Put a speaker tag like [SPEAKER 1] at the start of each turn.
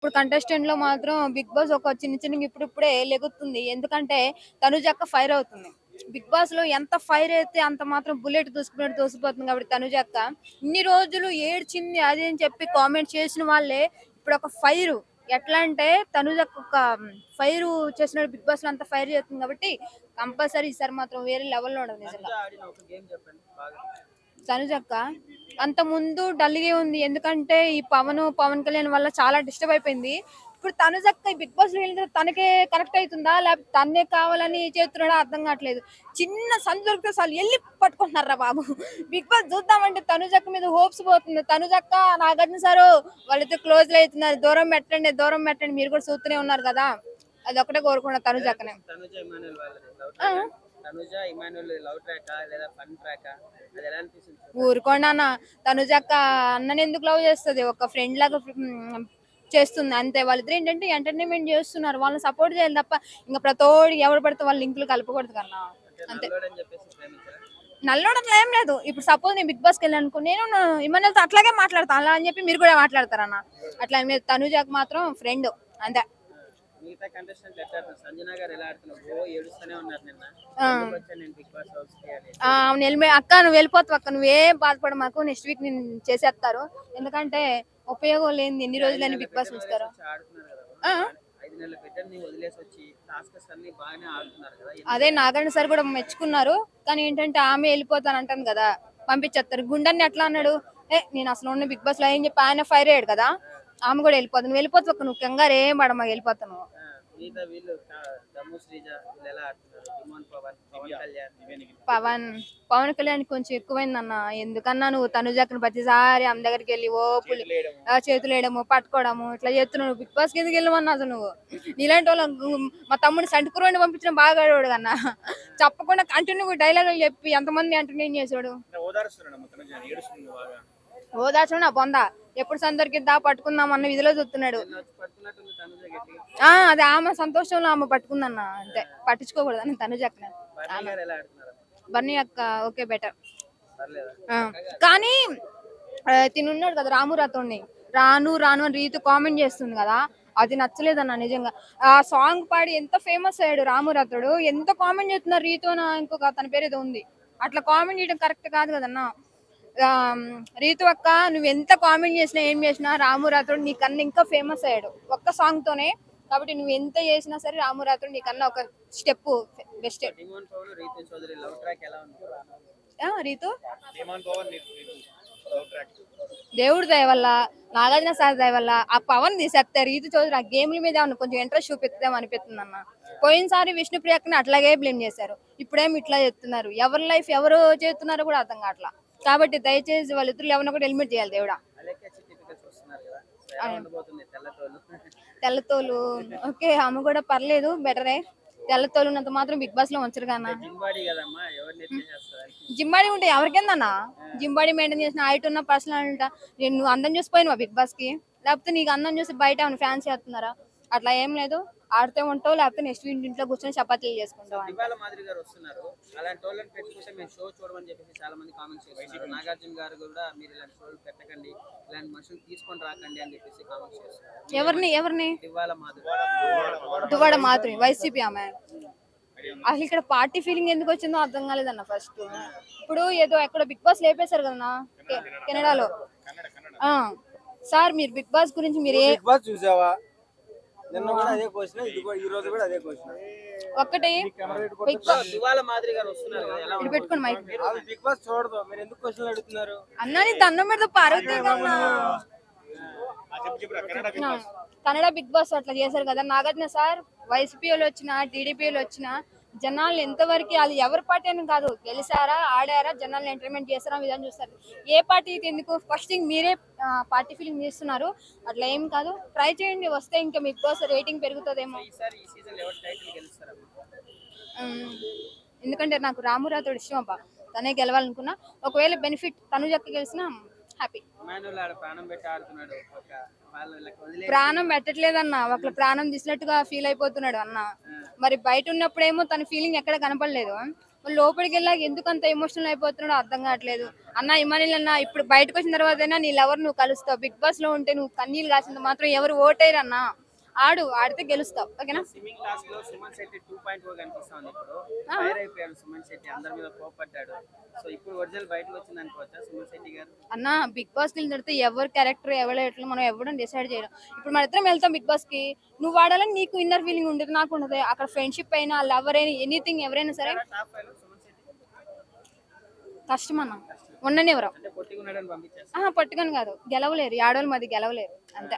[SPEAKER 1] ఇప్పుడు కంటెస్టెంట్లో మాత్రం big boss ఒక చిన్న చిన్న ఇప్పుడిప్పుడే లెగుతుంది. ఎందుకంటే తనుజక్క ఫైర్ అవుతుంది. బిగ్ బాస్లో ఎంత ఫైర్ అయితే అంత మాత్రం బుల్లెట్ దూసుకున్నట్టు దూసిపోతుంది కాబట్టి తనుజక్క ఇన్ని రోజులు ఏడ్చింది అది అని చెప్పి కామెంట్ చేసిన వాళ్ళే ఇప్పుడు ఒక ఫైర్ ఎట్లా అంటే తనుజక్క ఒక ఫైర్ చేసిన బిగ్ బాస్లో అంత ఫైర్ చేస్తుంది కాబట్టి కంపల్సరీ ఈసారి మాత్రం వేరే లెవెల్లో ఉండదు నిజంగా. తనుజక్క అంత ముందు డల్గే ఉంది. ఎందుకంటే ఈ పవన్ పవన్ కళ్యాణ్ వల్ల చాలా డిస్టర్బ్ అయిపోయింది. ఇప్పుడు తనుజక్క ఈ బిగ్ బాస్ వెళ్ళిన తనకే కరెక్ట్ అవుతుందా? లేకపోతే తన్నే కావాలని చేస్తున్నాడా? అర్థం కావట్లేదు. చిన్న సందు దొరికితే చాలు వెళ్ళి పట్టుకుంటున్నారా బాబు? బిగ్ బాస్ చూద్దామంటే తనుజక్క మీద హోప్స్ పోతుంది. తనుజక్క నాగార్జున సారు వాళ్ళిద్దరు క్లోజ్ అవుతున్నారు. దూరం పెట్టండి దూరం పెట్టండి. మీరు కూడా చూస్తూనే ఉన్నారు కదా? అది ఒకటే కోరుకున్నా తనుజక్కనే
[SPEAKER 2] తనుజ వాళ్ళది లవ్. ట్రాక్ తనుజ లేదా ఫన్ ట్రాక్ అది ఎలా అనిపిస్తుంది
[SPEAKER 1] ఊరుకోండి అన్న. తనుజక్క అన్నని ఎందుకు లవ్ చేస్తుంది? ఒక ఫ్రెండ్ లాగా చేస్తుంది. అంతే. వాళ్ళిద్దరు ఏంటంటే ఎంటర్టైన్మెంట్ చేస్తున్నారు. వాళ్ళని సపోర్ట్ చేయాలి తప్ప ఇంకా ప్రతోడి ఎవరు పడితే వాళ్ళ లింకులు కలపకూడదు కన్నా. అంతే.
[SPEAKER 2] నల్లోడు
[SPEAKER 1] ఏం లేదు. ఇప్పుడు సపోజ్ నేను బిగ్ బాస్కి వెళ్ళాను అనుకో నేను ఇమ్మన్నతో అట్లాగే మాట్లాడతాను అలా అని చెప్పి మీరు కూడా మాట్లాడతారన్న. అట్లా ఏం లేదు. తనుజకు మాత్రం ఫ్రెండ్ అంతే.
[SPEAKER 2] మిగతా కంటెస్టెంట్ ఎట్లా ఆడుతున్నారు సంజన గారు ఎలా ఆడుతున్నారు? ఓ ఏడుస్తూనే ఉన్నారు నిన్న. నేను బిగ్ బాస్ హౌస్
[SPEAKER 1] అవును వెళ్ళి అక్క నువ్వు వెళ్ళిపోతావు అక్క. నువ్వేం బాధపడ మాకు నెక్స్ట్ వీక్ నేను చేసేస్తారు. ఎందుకంటే ఉపయోగం లేని ఎన్ని రోజులని బిగ్ బాస్ ఉంచుతారు అదే నాగరణ సార్ కూడా మెచ్చుకున్నారు. కానీ ఏంటంటే ఆమె వెళ్ళిపోతాను అంటాను కదా పంపించేస్తారు. గుండెని ఎట్లా అన్నాడు? ఏ నేను అసలు ఉన్న బిగ్ బాస్లో ఏం చెప్పి? ఆయన ఫైర్ అయ్యాడు కదా. ఆమె కూడా వెళ్ళిపోతాను వెళ్ళిపోతావు అక్క, నువ్వు కంగారు ఏం పడమా వెళ్ళిపోతాను.
[SPEAKER 2] పవన్ పవన్ కళ్యాణ్.
[SPEAKER 1] కొంచెం ఎక్కువైందన్న. ఎందుకన్నా నువ్వు తనుజాకని ప్రతిసారి ఆమె దగ్గరికి వెళ్ళి ఓ పులి చేతులు వేయడము. పట్టుకోవడము ఇట్లా చేస్తున్నావు. బిగ్ బాస్ కిందకి వెళ్ళమన్నా అసలు నువ్వు. నీలాంటి వాళ్ళ మా తమ్ముడు సంటుకురోని పంపించడం బాగా ఆడేవాడు కన్నా చెప్పకుండా కంటిన్యూ డైలాగ్ చెప్పి ఎంతమంది ఎంటర్టైన్ చేసాడు
[SPEAKER 2] ఓదారుస్తున్నాడు మొత్తం ఏడుస్తుంది బాగా.
[SPEAKER 1] ఓదార్చడం నా బొంద. ఎప్పుడు సందరికిద్దా పట్టుకుందాం అన్న విధిలో చూస్తున్నాడు. ఆ అది ఆమె సంతోషంలో ఆమె పట్టుకుందన్న అంతే. పట్టించుకోకూడదు అని తను చెప్పిన
[SPEAKER 2] బన్నీ
[SPEAKER 1] అక్క ఓకే బెటర్. కానీ తినున్నాడు కదా రాము రాతోడిని రాను రాను అని రీతు కామెంట్ చేస్తుంది కదా అది నచ్చలేదన్న నిజంగా. ఆ సాంగ్ పాడి ఎంత ఫేమస్ అయ్యాడు రాము రాతోడు. ఎంత కామెంట్ చేస్తున్నారు రీతు అని ఇంకొక తన పేరు ఏదో ఉంది. అట్లా కామెంట్ చేయడం కరెక్ట్ కాదు కదన్న. రీతు అక్క నువ్వు ఎంత కామెంట్ చేసినా ఏం చేసినా రాము రాతోడు నీకన్నా ఇంకా ఫేమస్ అయ్యాడు. ఒక్క సాంగ్ తోనే. కాబట్టి నువ్వు ఎంత చేసినా సరే రాము రాతోడు నీకన్నా ఒక స్టెప్ బెస్ట్
[SPEAKER 2] రీతు?
[SPEAKER 1] దేవుడి దయ వల్ల నాగార్జున సార్ దయ వల్ల ఆ పవన్ తీసేస్తే రీతు చౌదరి ఆ గేమ్ల మీద కొంచెం ఇంట్రెస్ట్ చూపిద్దాం అనిపిస్తుంది అన్న పోయినసారి విష్ణుప్రియకని అట్లాగే బ్లేమ్ చేశారు. ఇప్పుడేమి ఇట్లా చేస్తున్నారు ఎవరి లైఫ్ ఎవరు చేస్తున్నారో కూడా అర్థం కావట్లా. కాబట్టి దయచేసి వాళ్ళిద్దరు ఎవరిని కూడా హెల్మెట్ చేయాలి దేవుడా.
[SPEAKER 2] తెల్లతోలు.
[SPEAKER 1] ఓకే ఆమె కూడా పర్లేదు బెటరే. తెల్లతోలు ఉన్నంత మాత్రం బిగ్ బాస్లో ఉంచరు కన్నా
[SPEAKER 2] జింబాడీ కదమ్మా ఎవరిని ఎత్తేసేస్తారు
[SPEAKER 1] జింబాడీ ఉంటే ఎవరికేందన్నా? జింబాడీ మెయింటైన్ చేసిన హైట్ ఉన్న పర్సనల్ అంట నేను నువ్వు అందం చూసిపోయినవా బిగ్ బాస్కి లేకపోతే నీకు అందం చూసి బయట ఫ్యాన్స్ చేస్తున్నారా? అట్లా ఏం లేదు. ఆడితే ఉంటావు లేకపోతే నెక్స్ట్ వీక్ ఇంట్లో కూర్చొని చపాతీలు చేసుకుంటావు అని.
[SPEAKER 2] దివాల మాదిరి గారు వస్తున్నారు. అలాంటి వాళ్ళని పెట్టుకుంటే మేము షో చూడమని చెప్పేసి చాలా మంది కామెంట్స్ చేస్తున్నారు. నాగార్జున గారు కూడా మీరు ఇలాంటి షోలు పెట్టకండి ఇలాంటి మనుషులు తీసుకొని రాకండి అని చెప్పేసి కామెంట్స్ చేస్తున్నారు.
[SPEAKER 1] ఎవరిని ఎవరిని? దువాడ మాత్రమే వైసీపీ ఆమె. అసలు ఇక్కడ పార్టీ ఫీలింగ్ ఎందుకు వచ్చిందో అర్థం కాలేదన్న ఫస్ట్ ఇప్పుడు ఏదో ఎక్కడ బిగ్ బాస్ లేపేశారు కదన్నా కెనడాలో. ఆ సార్ మీరు బిగ్ బాస్ గురించి మీరు ఏ
[SPEAKER 3] బిగ్ బాస్ చూసావా? నిన్న కూడా అదే క్వశ్చన్ ఇది కూడా ఈ రోజు కూడా అదే క్వశ్చన్
[SPEAKER 1] ఒక్కటే? Bigg Boss.
[SPEAKER 2] దివాల మాదిరి గారు వస్తున్నారు కదా ఎలా
[SPEAKER 1] ఇది పెట్టుకోండి మైక్.
[SPEAKER 3] అది బిగ్ బాస్ చూడదు మీరు ఎందుకు క్వశ్చన్ అడుగుతున్నారు?
[SPEAKER 1] అన్నని దండం పెడితే పార్వతీ కన్నా. ఆ, కన్నడ బిగ్ బాస్ అట్లా చేశారు కదా నాగార్జున సార్ వైసీపీ వాళ్ళు వచ్చిన టీడీపీ వాళ్ళు వచ్చిన జనాలు ఎంతవరకు వాళ్ళు ఎవరి పార్టీ అని కాదు గెలిచారా ఆడారా జనాలు ఎంటర్టైన్మెంట్ చేస్తారా విధానం చూస్తారు. ఏ పార్టీ అయితే ఎందుకు ఫస్ట్ థింగ్ మీరే పార్టీ ఫీలింగ్ చేస్తున్నారు అట్లా ఏం కాదు. ట్రై చేయండి వస్తే ఇంకా బిగ్ బాస్ రేటింగ్ పెరుగుతుందేమో. ఎందుకంటే నాకు రామురాతోడు ఇష్టం అబ్బా. తనే గెలవాలనుకున్నా. ఒకవేళ బెనిఫిట్ తను జక్క గెలిచినా హ్యాపీ.
[SPEAKER 2] ప్రాణం పెట్టి ఆడుతున్నాడు ఒక
[SPEAKER 1] ప్రాణం పెట్టట్లేదన్న ఒకళ్ళ ప్రాణం తీసినట్టుగా ఫీల్ అయిపోతున్నాడు అన్న. మరి బయట ఉన్నప్పుడేమో తన ఫీలింగ్ ఎక్కడ కనపడలేదు. లోపలికి వెళ్ళాక ఎందుకు అంత ఎమోషనల్ అయిపోతున్నాడో అర్థం కావట్లేదు. అన్న ఇమానిల్ అన్న ఇప్పుడు బయటకు వచ్చిన తర్వాత నీ లవర్ నువ్వు కలుస్తావు. బిగ్ బాస్లో ఉంటే నువ్వు కన్నీళ్ళు కాసింది మాత్రం ఎవరు ఓటేరు అన్న ఆడు ఆడితే గెలుస్తావు. ఓకేనా?
[SPEAKER 2] స్విమ్మింగ్ క్లాస్లో Suman Shetty two point four కనిపిస్తుంది ఇప్పుడు. ఫైర్ అయిపోయాడు సుమన్ శెట్టి అందరి మీద కోపడ్డాడు సో ఇప్పుడు ఒరిజినల్ బయటకు వచ్చింది అనుకోవచ్చా సుమన్ శెట్టి గారు?
[SPEAKER 1] అన్న బిగ్ బాస్కి వెళ్తే ఎవరు క్యారెక్టర్ ఎవరు ఎట్లా మనం ఎవడం డిసైడ్ చేయడం ఇప్పుడు మన ఇద్దరం వెళ్తాం బిగ్ బాస్కి. నువ్వు వాడాలని నీకు ఇన్నర్ ఫీలింగ్ ఉండదు నాకు ఉండదు. అక్కడ ఫ్రెండ్షిప్ అయినా లవర్ అయినా ఎనీథింగ్ ఎవరైనా సరే. కష్టం అన్న. ఉండనివ్వరు పట్టుకొని కాదు. గెలవలేరు. ఆడవాళ్ళు మాది గెలవలేరు. అంతే.